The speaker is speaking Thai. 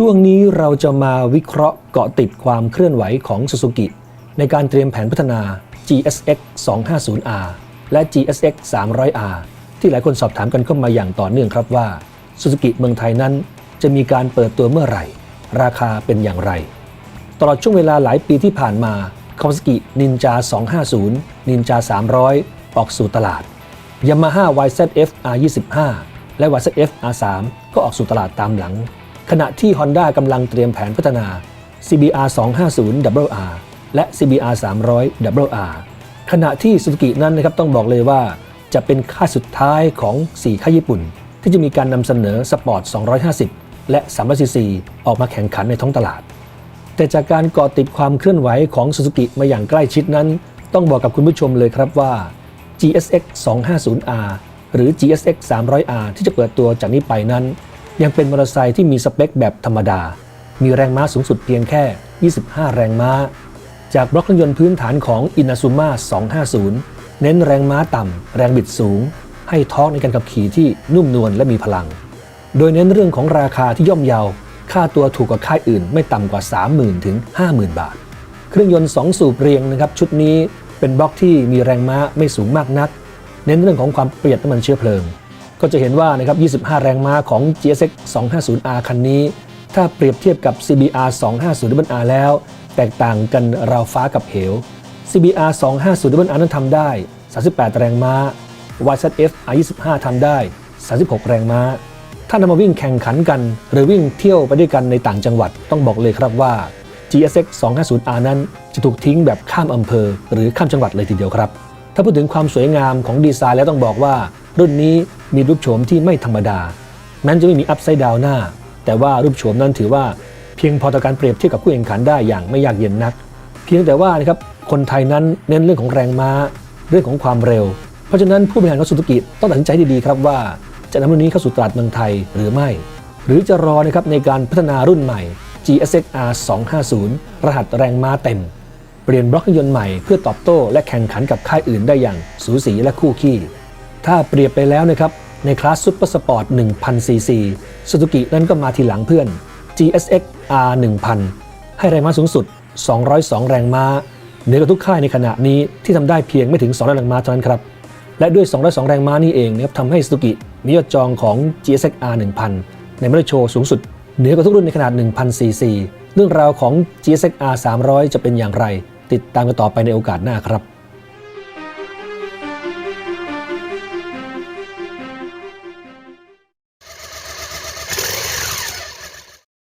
ช่วงนี้เราจะมาวิเคราะห์เกาะติดความเคลื่อนไหวของ Suzuki ในการเตรียมแผนพัฒนา GSX 250R และ GSX 300R ที่หลายคนสอบถามกันเข้ามาอย่างต่อเนื่องครับว่า Suzuki เมืองไทยนั้น จะมีการเปิดตัวเมื่อไหร่ ราคาเป็นอย่างไร ตลอดช่วงเวลาหลายปีที่ผ่านมา Kawasaki Ninja 250 Ninja 300 ออกสู่ตลาด Yamaha YZF R25 และ YZF R3 ก็ออกสู่ตลาดตามหลัง ขณะที่ Honda กำลังเตรียมแผนพัฒนา CBR 250 WR และ CBR 300 WR ขณะที่ Suzuki นั้นนะครับต้องบอกเลยว่าจะเป็นค่าสุดท้ายของ 4 ค่ายญี่ปุ่น ที่จะมีการนำเสนอสปอร์ต 250 และ 300cc ออกมาแข่งขันในท้องตลาด แต่จากการเกาะติดความเคลื่อนไหวของ Suzuki มาอย่างใกล้ชิดนั้น ต้องบอกกับคุณผู้ชมเลยครับว่า GSX 250R หรือ GSX 300R ที่จะเปิดตัวจากนี้ไปนั้น ยังเป็นมอเตอร์ไซค์ที่มีสเปคแบบธรรมดา มีแรงม้าสูงสุดเพียงแค่ 25 แรงม้า จากบล็อกเครื่องยนต์พื้นฐานของ Inazuma 250 เน้นแรงม้าต่ำ แรงบิดสูง ให้ทอร์กในการขับขี่ที่นุ่มนวลและมีพลัง โดยเน้นเรื่องของราคาที่ย่อมเยา ค่าตัวถูกกว่าค่ายอื่นไม่ต่ำกว่า 30,000 ถึง 50,000 บาท เครื่องยนต์ 2 สูบเรียงนะครับชุดนี้เป็นบล็อกที่มีแรงม้าไม่สูงมากนัก เน้นเรื่องของความประหยัดน้ำมันเชื้อเพลิง ก็จะเห็นว่านะครับ 25 แรงม้าของ GSX 250R คันนี้ ถ้าเปรียบเทียบกับ CBR 250R แล้ว แตกต่างกันราวฟ้ากับเหว CBR 250R นั้นทำได้ 38 แรงม้า YZF R25 ทำได้ 36 แรงม้า ถ้านำมาวิ่งแข่งขันกัน หรือวิ่งเที่ยวไปด้วยกันในต่างจังหวัดต้องบอกเลยครับว่า GSX 250R นั้นจะถูกทิ้งแบบข้ามอำเภอ หรือข้ามจังหวัดเลยทีเดียวครับ ถ้าพูดถึงความสวยงามของดีไซน์แล้วต้องบอกว่า รุ่นนี้ มีรูปโฉมที่ไม่ธรรมดา แม้จะไม่มีอัพไซด์ดาวหน้า แต่ว่ารูปโฉมนั้นถือว่าเพียงพอต่อการเปรียบเทียบกับคู่แข่งขันได้อย่างไม่ยากเย็นนัก เพียงแต่ว่านะครับคนไทยนั้นเน้นเรื่องของแรงม้า เรื่องของความเร็ว เพราะฉะนั้นผู้บริหารของสุ zuki ต้องตัดสินใจดีๆครับว่าจะนำรุ่นนี้เข้าสู่ตลาดเมืองไทยหรือไม่ หรือจะรอนะครับในการพัฒนารุ่นใหม่ GSX-R 250 รหัสแรงม้าเต็ม เปลี่ยนบล็อกยนต์ใหม่เพื่อตอบโต้และแข่งขันกับค่ายอื่นได้อย่างสูสีและคู่ขี้ ถ้าเปรียบไปแล้วนะครับ ในคลาสซุปเปอร์สปอร์ต1000 cc สุ z u k i นั้นก็มาทีหลังเพื่อน GSX R 1000 ให้แรงม้าสูงสุด 202 แรงม้าเหนือกว่าทุกค่ายในขณะนี้ที่ทำได้เพียงไม่ถึง 200 แรงม้าเท่านั้นครับ และด้วย 202 แรงม้านี่เองนะครับทำให้สุ z u k i มียอดจองของ GSX R 1000 ในมอเตอร์โชว์สูงสุด เหนือกว่าทุกรุ่นในขนาด 1000 cc เรื่องราวของ GSX R 300 จะเป็นอย่างไร ติดตามกันต่อไปในโอกาสหน้าครับ